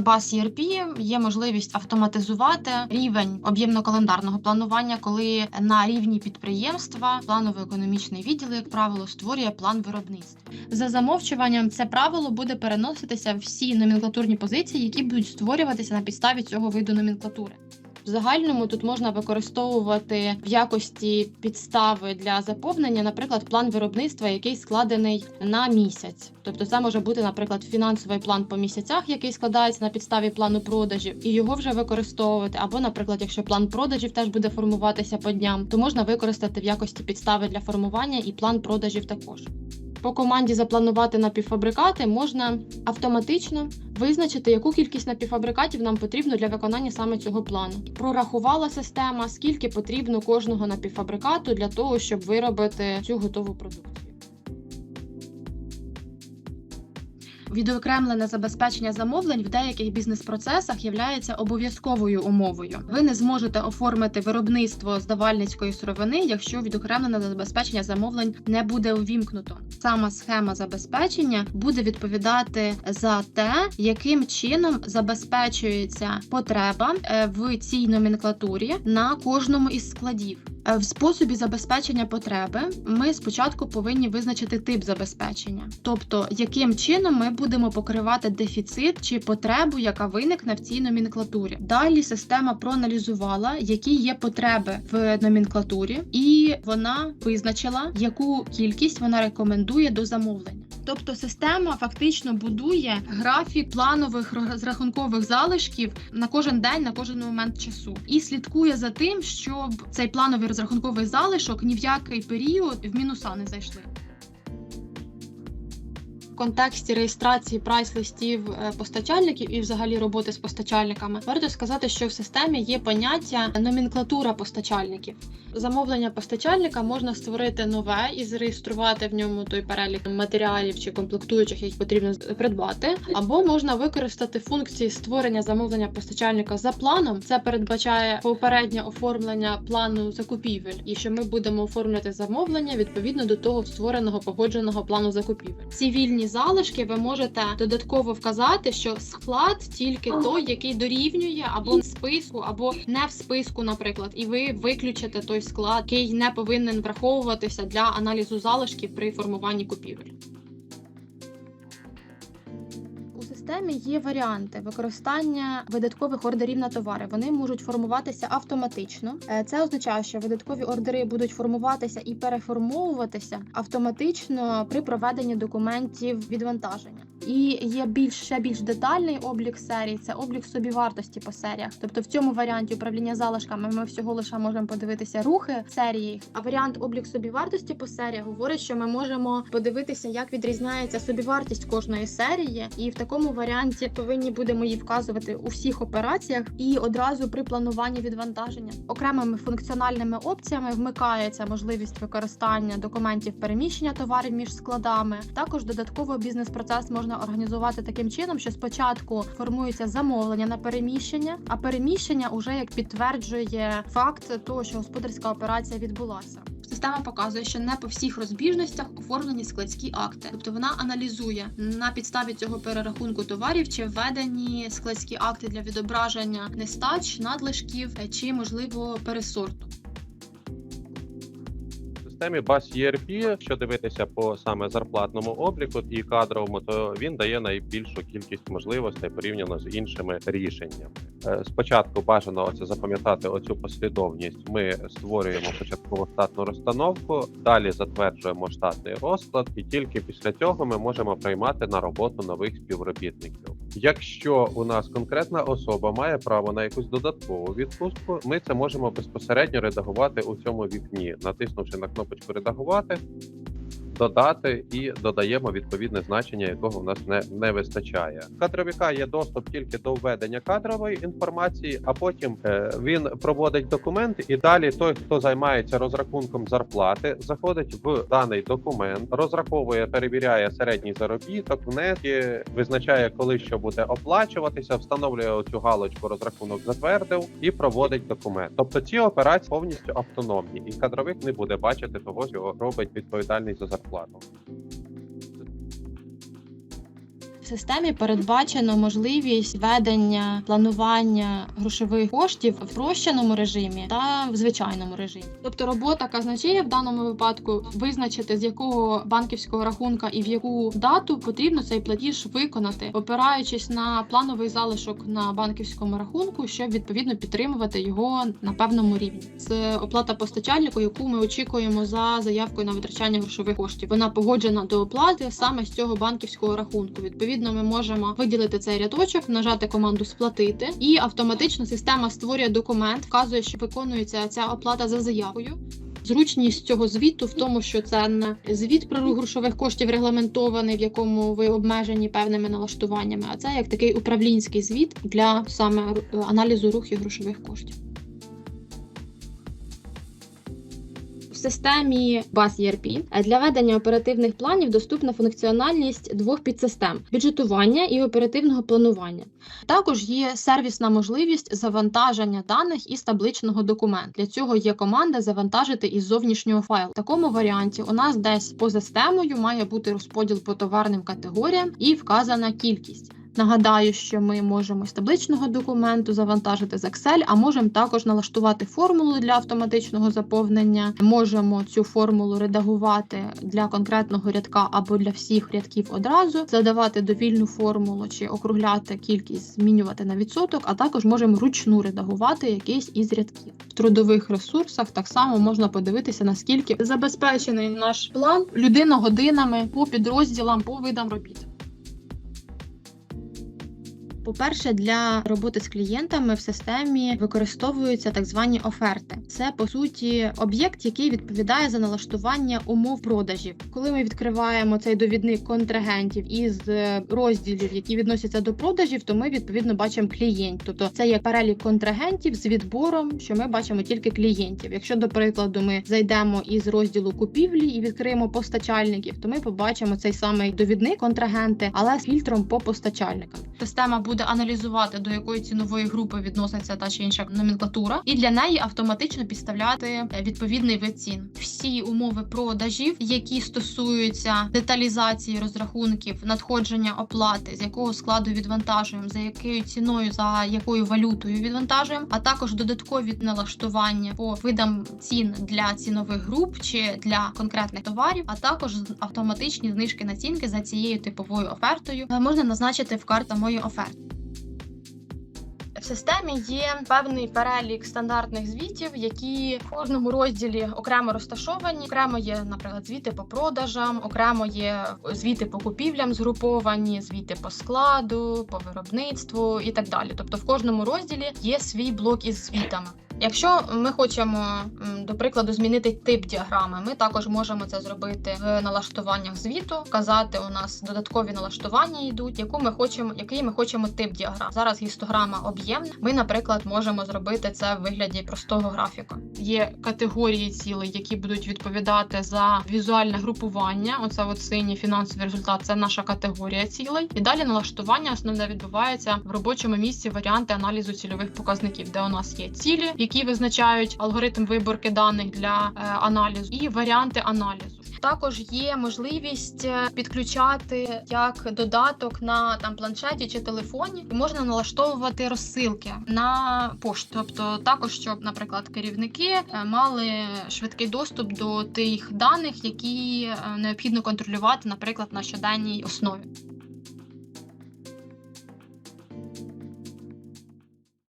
BAS ERP є можливість автоматизувати рівень об'ємно-календарного планування, коли на рівні підприємства планово-економічний відділ, як правило, створює план виробництва. За замовчуванням, це правило буде переноситися всі номенклатурні позиції, які будуть створюватися на підставі цього виду номенклатури. В загальному тут можна використовувати в якості підстави для заповнення, наприклад, план виробництва, який складений на місяць. Тобто, це може бути, наприклад, фінансовий план по місяцях, який складається на підставі плану продажів, і його вже використовувати. Або, наприклад, якщо план продажів теж буде формуватися по дням, то можна використати в якості підстави для формування і план продажів також. По команді запланувати напівфабрикати можна автоматично визначити, яку кількість напівфабрикатів нам потрібно для виконання саме цього плану. Прорахувала система, скільки потрібно кожного напівфабрикату для того, щоб виробити цю готову продукцію. Відокремлене забезпечення замовлень в деяких бізнес-процесах є обов'язковою умовою. Ви не зможете оформити виробництво здавальницької сировини, якщо відокремлене забезпечення замовлень не буде увімкнуто. Сама схема забезпечення буде відповідати за те, яким чином забезпечується потреба е, в цій номенклатурі на кожному із складів. Е, В способі забезпечення потреби ми спочатку повинні визначити тип забезпечення, тобто яким чином ми будемо покривати дефіцит чи потребу, яка виникне в цій номенклатурі. Далі система проаналізувала, які є потреби в номенклатурі, і вона визначила, яку кількість вона рекомендує до замовлення. Тобто система фактично будує графік планових розрахункових залишків на кожен день, на кожен момент часу, і слідкує за тим, щоб цей плановий розрахунковий залишок ні в який період в мінуса не зайшли. Контексті реєстрації прайс-листів е, постачальників і взагалі роботи з постачальниками варто сказати, що в системі є поняття номенклатура постачальників. Замовлення постачальника можна створити нове і зареєструвати в ньому той перелік матеріалів чи комплектуючих, які потрібно придбати, або можна використати функції створення замовлення постачальника за планом. Це передбачає попереднє оформлення плану закупівель, і що ми будемо оформляти замовлення відповідно до того створеного погодженого плану закупівель. Ці вільні залишки ви можете додатково вказати, що склад тільки той, який дорівнює або в списку, або не в списку, наприклад, і ви виключите той склад, який не повинен враховуватися для аналізу залишків при формуванні купівель. Системі є варіанти використання видаткових ордерів на товари. Вони можуть формуватися автоматично. Е, Це означає, що видаткові ордери будуть формуватися і переформовуватися автоматично при проведенні документів відвантаження. І є більш ще більш детальний облік серій. Це облік собівартості по серіях. Тобто в цьому варіанті управління залишками ми всього лише можемо подивитися рухи серії. А варіант облік собівартості по серіях говорить, що ми можемо подивитися, як відрізняється собівартість кожної серії, і в такому варіанті повинні будемо її вказувати у всіх операціях і одразу при плануванні відвантаження. Окремими функціональними опціями вмикається можливість використання документів переміщення товарів між складами. Також додатково бізнес-процес можна організувати таким чином, що спочатку формується замовлення на переміщення, а переміщення уже як підтверджує факт того, що господарська операція відбулася. Система показує, що не по всіх розбіжностях оформлені складські акти, тобто вона аналізує на підставі цього перерахунку товарів, чи введені складські акти для відображення нестач, надлишків е, чи можливо пересорту. Системі BAS ERP, що дивитися по саме зарплатному обліку і кадровому, то він дає найбільшу кількість можливостей порівняно з іншими рішеннями. Е, Спочатку бажано оце запам'ятати оцю послідовність. Ми створюємо початкову штатну розстановку, далі затверджуємо штатний розклад, і тільки після цього ми можемо приймати на роботу нових співробітників. Якщо у нас конкретна особа має право на якусь додаткову відпустку, ми це можемо безпосередньо редагувати у цьому вікні, натиснувши на кнопочку редагувати. Додати і додаємо відповідне значення, якого в нас не, не вистачає. Кадровіка є доступ тільки до введення кадрової інформації, а потім е, він проводить документ, і далі той, хто займається розрахунком зарплати, заходить в даний документ, розраховує, перевіряє середній заробіток, внески, визначає, коли що буде оплачуватися, встановлює цю галочку розрахунок затвердив і проводить документ. Тобто ці операції повністю автономні, і кадровик не буде бачити того, що робить відповідальний за зарплату безплатно системі передбачено можливість ведення планування грошових коштів в спрощеному режимі та в звичайному режимі. Тобто робота казначея в даному випадку визначити з якого банківського рахунка і в яку дату потрібно цей платіж виконати, опираючись на плановий залишок на банківському рахунку, щоб відповідно підтримувати його на певному рівні. Це оплата постачальнику, яку ми очікуємо за заявкою на витрачання грошових коштів. Вона погоджена до оплати саме з цього банківського рахунку. Відповідно, ми можемо виділити цей рядочок, нажати команду сплатити, і автоматично система створює документ, вказує, що виконується ця оплата за заявою. Зручність цього звіту в тому, що це не звіт про грошових коштів регламентований, в якому ви обмежені певними налаштуваннями, а це як такий управлінський звіт для саме аналізу рухів грошових коштів. Системі BAS ERP для ведення оперативних планів доступна функціональність двох підсистем бюджетування і оперативного планування. Також є сервісна можливість завантаження даних із табличного документу. Для цього є команда завантажити із зовнішнього файлу. В такому варіанті у нас десь поза системою має бути розподіл по товарним категоріям і вказана кількість. Нагадаю, що ми можемо з табличного документу завантажити з Excel, а можемо також налаштувати формулу для автоматичного заповнення. Можемо цю формулу редагувати для конкретного рядка або для всіх рядків одразу, задавати довільну формулу чи округляти кількість, змінювати на відсоток, а також можемо ручну редагувати якийсь із рядків. В трудових ресурсах так само можна подивитися, наскільки забезпечений наш план людина годинами по підрозділам, по видам робіт. По-перше, для роботи з клієнтами в системі використовуються так звані оферти. Це по суті об'єкт, який відповідає за налаштування умов продажів. Коли ми відкриваємо цей довідник контрагентів із е, розділів, які відносяться до продажів, то ми відповідно бачимо клієнтів. Тобто це є перелік контрагентів з відбором, що ми бачимо тільки клієнтів. Якщо до прикладу ми зайдемо із розділу купівлі і відкриємо постачальників, то ми побачимо цей самий довідник контрагенти, але з фільтром по постачальникам. Система буде аналізувати до якої цінової групи відноситься та чи інша номенклатура, і для неї автоматично підставляти е, відповідний вид цін. Всі умови продажів, які стосуються деталізації розрахунків, надходження оплати, з якого складу відвантажуємо, за якою ціною, за якою валютою відвантажуємо, а також додаткові налаштування по видам цін для цінових груп чи для конкретних товарів, а також автоматичні знижки націнки за цією типовою офертою е, можна назначити в карта мої оферти. В системі є певний перелік стандартних звітів, які в кожному розділі окремо розташовані. Окремо є, наприклад, звіти по продажам, окремо є звіти по купівлям згруповані, звіти по складу, по виробництву і так далі. Тобто в кожному розділі є свій блок із звітами. Якщо ми хочемо, до прикладу, змінити тип діаграми, ми також можемо це зробити в налаштуваннях звіту. Вказати у нас додаткові налаштування йдуть, яку ми хочемо, який ми хочемо тип діаграм. Зараз гістограма об'ємна. Ми, наприклад, можемо зробити це в вигляді простого графіка. Є категорії цілей, які будуть відповідати за візуальне групування. Оце от синій фінансовий результат. Це наша категорія цілей. І далі налаштування основне відбувається в робочому місці варіанти аналізу цільових показників, де у нас є цілі, які визначають алгоритм виборки даних для е, аналізу, і варіанти аналізу. Також є можливість е, підключати як додаток на там планшеті чи телефоні, і можна налаштовувати розсилки на пошту. Тобто, також щоб, наприклад, керівники е, мали швидкий доступ до тих даних, які необхідно контролювати, наприклад, на щоденній основі.